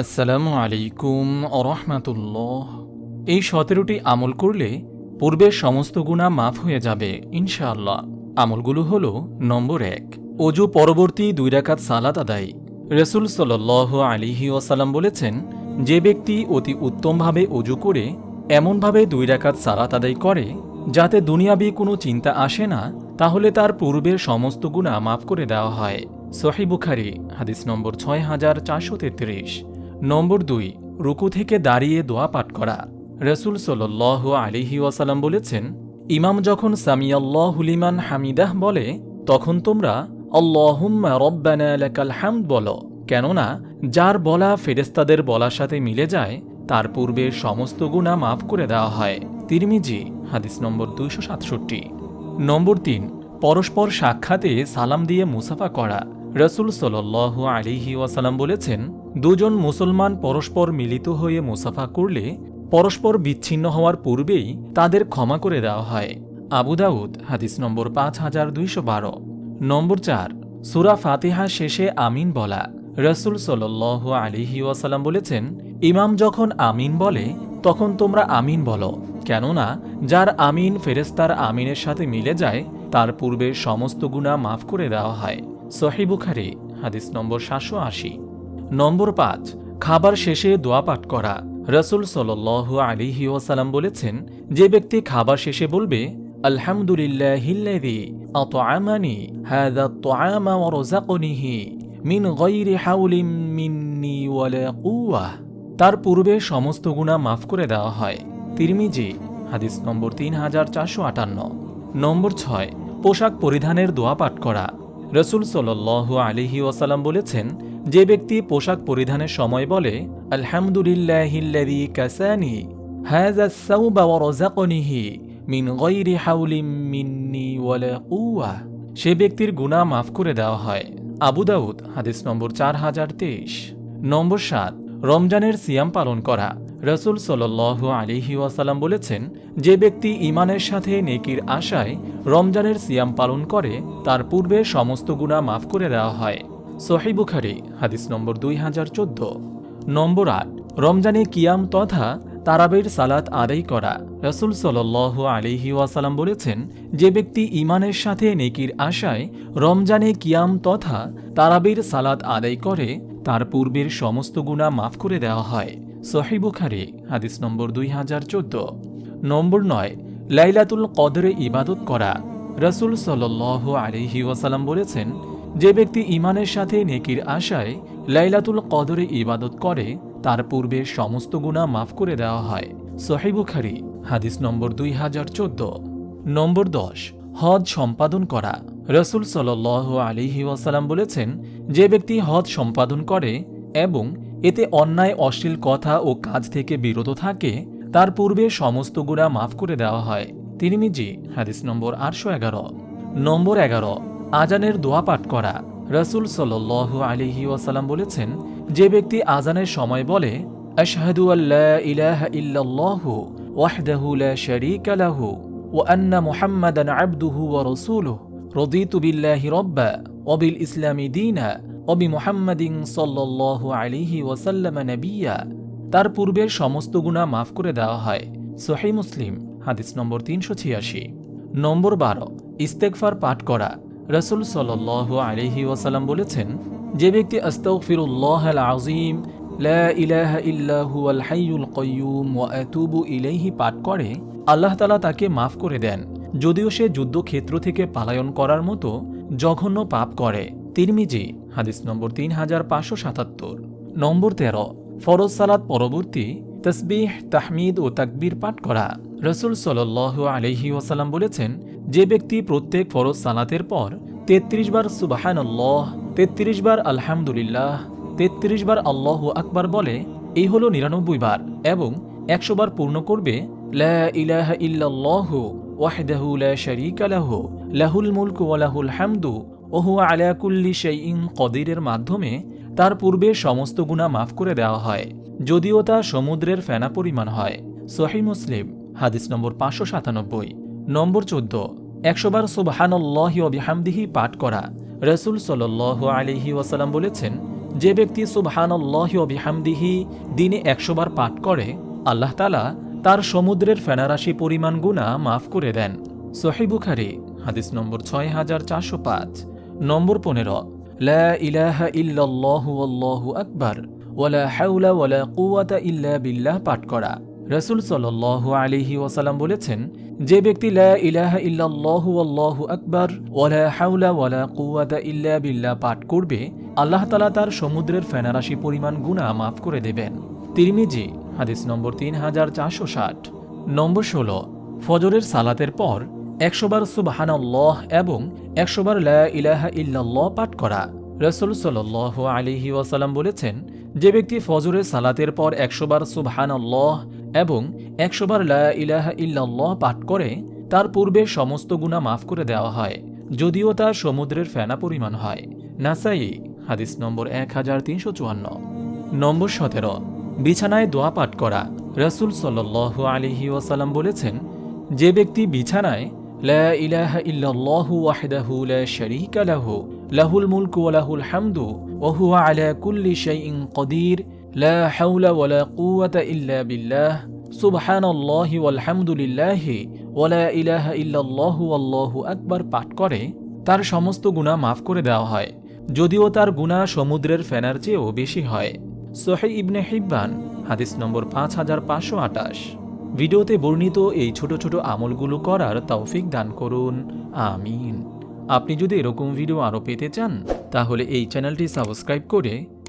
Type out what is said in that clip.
আসসালামু আলাইকুম আরহামাতুল্লাহ। এই সতেরোটি আমল করলে পূর্বের সমস্ত গুণা মাফ হয়ে যাবে, ইনশাআল্লাহ। আমলগুলো হল, নম্বর এক, অজু পরবর্তী দুই রাকাত সালাত আদায়। রসুল সাল আলিহি ওয়াসাল্লাম বলেছেন, যে ব্যক্তি অতি উত্তমভাবে অজু করে, এমনভাবে দুই রাকাত সালাত আদায় করে, যাতে দুনিয়াবি কোনো চিন্তা আসে না, তাহলে তার পূর্বের সমস্ত গুণা মাফ করে দেওয়া হয়। সহি বুখারি, হাদিস নম্বর ছয় হাজার চারশো তেত্রিশ। নম্বর দুই, রুকু থেকে দাঁড়িয়ে দোয়া পাঠ করা। রসুল সাল আলিহি ওয়াসাল্লাম বলেছেন, ইমাম যখন সামিয়াল্লাহ হুলিমান হামিদাহ বলে, তখন তোমরা, আল্লাহুম্মা রব্বানা লাকাল হামদ বলো। কেননা, যার বলা ফেরেস্তাদের বলার সাথে মিলে যায়, তার পূর্বে সমস্ত গুণা মাফ করে দেওয়া হয়। তিরমিজি, হাদিস নম্বর দুইশো সাতষট্টি। নম্বর তিন, পরস্পর সাক্ষাতে সালাম দিয়ে মুসাফা করা। রসুল সাল আলিহি ওয়াসালাম বলেছেন দুজন মুসলমান পরস্পর মিলিত হয়ে মুসাফা করলে পরস্পর বিচ্ছিন্ন হওয়ার পূর্বেই তাদের ক্ষমা করে দেওয়া হয়। আবু দাউদ, হাদিস নম্বর পাঁচ হাজার দুইশো বারো। নম্বর চার, সুরা ফাতিহা শেষে আমিন বলা। রসুল সাল আলিহি ওয়াসালাম বলেছেন, ইমাম যখন আমিন বলে, তখন তোমরা আমিন বলো। কেননা, যার আমিন ফেরেস্তার আমিনের সাথে মিলে যায়, তার পূর্বে সমস্ত গুণা মাফ করে দেওয়া হয়। সহিবুখারি হাদিস নম্বর সাতশো আশি। নম্বর পাঁচ, খাবার শেষে দোয়া পাঠ করা। রসুল সাল আলিহি ওয়াসালাম বলেছেন, যে ব্যক্তি খাবার শেষে বলবে আলহামদুলিল্লাহ হাউলিম তার পূর্বে সমস্ত গুণা মাফ করে দেওয়া হয়। তিরমিজি, হাদিস নম্বর তিন হাজার চারশো আটান্ন। নম্বর ছয়, পোশাক পরিধানের দোয়া পাঠ করা। রসুল সাল আলিহি ওয়াসাল্লাম বলেছেন যে ব্যক্তি পোশাক পরিধানের সময় বলে, আলহামদুলিল্লাহিল্লাযী সে ব্যক্তির গুনাহ মাফ করে দেওয়া হয়। আবু দাউদ, হাদিস নম্বর চার হাজার তেইশ। নম্বর সাত, রমজানের সিয়াম পালন করা। রসুল সাল আলিহি ওয়াসাল্লাম বলেছেন, যে ব্যক্তি ইমানের সাথে নেকির আশায় রমজানের সিয়াম পালন করে, তার পূর্বে সমস্ত গুণা মাফ করে দেওয়া হয়। সহি বুখারি, হাদিস নম্বর দুই হাজার চোদ্দ। নম্বর আট, রমজানে কিয়াম তথা তারাবের সালাত আদায় করা। রসুল সাল আলিহি ওয়াসাল্লাম বলেছেন, যে ব্যক্তি ইমানের সাথে নেকির আশায় রমজানে কিয়াম তথা তারাবির সালাত আদায় করে, তার পূর্বের সমস্ত গুণা মাফ করে দেওয়া হয়। সহি বুখারি, হাদিস নম্বর দুই হাজার চোদ্দ। নম্বর নয়, লাইলাতুল কদরে ইবাদত করা। রসুল সাল আলিহি ওয়াসাল্লাম বলেছেন যে ব্যক্তি ইমানের সাথে নেকির আশায় লাইলাতুল কদরে ইবাদত করে, তার পূর্বে সমস্ত গুণা মাফ করে দেওয়া হয়। সহিবুখারি হাদিস নম্বর দুই হাজার চোদ্দ। নম্বর দশ, হজ সম্পাদন করা। রসুল সাল আলিহি ওয়াসাল্লাম বলেছেন, যে ব্যক্তি হজ সম্পাদন করে এবং এতে অন্যায়, অশ্লীল কথা ও কাজ থেকে বিরত থাকে, তার পূর্বে সমস্ত গুণা মাফ করে দেওয়া হয়। তিরমিজি, হাদিস নম্বর আটশো এগারো। নম্বর এগারো আজানের দোয়া পাঠ করা। রসুল সাল আলিহি ওয়াসাল্লাম বলেছেন, যে ব্যক্তি আজানের সময় বলে, আশহাদু আল্লাহ ইলাহা ইল্লাল্লাহু ওয়াহদাহু লা শারীকা লাহু ওয়া আন্না মুহাম্মাদান আবদুহু ওয়া রাসূলুহু, রদিতু বিল্লাহি রাব্বা ওয়া বিল ইসলামি দীনা ওয়া বি মুহাম্মাদিন সাল্লাল্লাহু আলাইহি ওয়াসাল্লাম নাবিয়্যা তার পূর্বের সমস্ত গুনাহ মাফ করে দেওয়া হয়। সহি মুসলিম, হাদিস নম্বর তিনশো ছিয়াশি। নম্বর বারো ইস্তেকফার পাঠ করা। রসুল সাল আলহি ওয়াসাল্লাম বলেছেন, যে ব্যক্তি আস্তফিরুল্লাহ আল আজিম ইলাইহি পাঠ করে, আল্লাহ তালা তাকে মাফ করে দেন। যদিও সে যুদ্ধক্ষেত্র থেকে পালায়ন করার মতো জঘন্য পাপ করে। তিরমিজি, হাদিস নম্বর তিন হাজার পাঁচশো সাতাত্তর। নম্বর তেরো, ফরজ সালাত পরবর্তী, তসবিহ, তাহমিদ ও তাকবীর পাঠ করা। রসুল সাল আলহি ওয়াসাল্লাম বলেছেন যে ব্যক্তি প্রত্যেক ফরজ সালাতের পর তেত্রিশ বার সুবাহান আল্লাহ তেত্রিশ বার আলহামদুলিল্লাহ, তেত্রিশ বার আল্লাহ আকবার বলে, এই হল নিরানব্বই বার এবং একশো বার পূর্ণ করবে লাহু ওহু কদিরের মাধ্যমে তার পূর্বে সমস্ত গুণা মাফ করে দেওয়া হয়, যদিও তা সমুদ্রের ফেনা পরিমাণ হয়। সহি মুসলিম, হাদিস নম্বর পাঁচশো সাতানব্বই, নম্বর চোদ্দ। একশোবার সুবাহানল্লাহি অবিহামদিহি পাঠ করা। রসুল সাল আলিহি ওয়াসাল্লাম বলেছেন, যে ব্যক্তি সুবহানাল্লাহ বিহামদিহি দিনে একশোবার পাঠ করে, আল্লাহ তালা তার সমুদ্রের ফেনারাশি পরিমাণ গুণা মাফ করে দেন। সহি বুখারি, হাদিস নম্বর ছয় হাজার চারশো পাঁচ, নম্বর পনেরো, লা ইলাহা ইল্লাল্লাহু আল্লাহু আকবার ওয়ালা হাউলা ওয়ালা কুওয়াতা ইল্লা বিল্লাহ পাঠ করা। রসুল সাল্লাল্লাহু আলাইহি ওয়াসাল্লাম বলেছেন, যে ব্যক্তি লা ইলাহা ওয়ালা বিল্লাহ পাঠ করবে, আল্লাহ তাআলা তার সমুদ্রের ফেনারাশি পরিমাণ গুনাহ মাফ করে দেবেন। তিরমিজি, হাদিস নম্বর তিন হাজার চারশো ষাট। নম্বর ষোলো, ফজরের সালাতের পর একশোবার সুবাহানাল্লাহ এবং একশোবার লা ইলাহা ইল্লাল্লাহ পাঠ করা। রসুল সাল্লাহ আলিহি ওয়াসাল্লাম বলেছেন, যে ব্যক্তি ফজরের সালাতের পর একশোবার সুবহানাল্লাহ এবং একশোবার ইলাহা ইল্লাল্লাহ পাঠ করে তার পূর্বে সমস্ত গুণা মাফ করে দেওয়া হয়, যদিও তা সমুদ্রের ফেনা পরিমাণ হয়। নাসাই, হাদিস নম্বর এক হাজার তিনশো চুয়ান্ন। নম্বর সতেরো, বিছানায় দোয়া পাঠ করা। রসুল সাল্লাহ আলিহি ওয়াসাল্লাম বলেছেন, যে ব্যক্তি বিছানায় লাহু, লাহুল মুলকু ওয়া লাহুল হামদু, ওয়া হুয়া আলা কুল্লি শাইইন কদির লা হাওলা ওয়ালা কুওয়াতা ইল্লা বিল্লাহ, সুবহানাল্লাহি ওয়াল হামদুলিল্লাহি ওয়া লা ইলাহা ইল্লাল্লাহু আল্লাহু আকবার পাঠ করে, তার সমস্ত গুনাহ মাফ করে দেওয়া হয়, যদিও তার গুনাহ সমুদ্রের ফেনার চেয়েও বেশি হয়। সোহে ইবনে হিব্বান, হাদিস নম্বর পাঁচ হাজার পাঁচশো আটাশ ভিডিওতে বর্ণিত এই ছোট ছোট আমলগুলো করার তৌফিক দান করুন। আমিন। আপনি যদি এরকম ভিডিও আরও পেতে চান, তাহলে এই চ্যানেলটি সাবস্ক্রাইব করে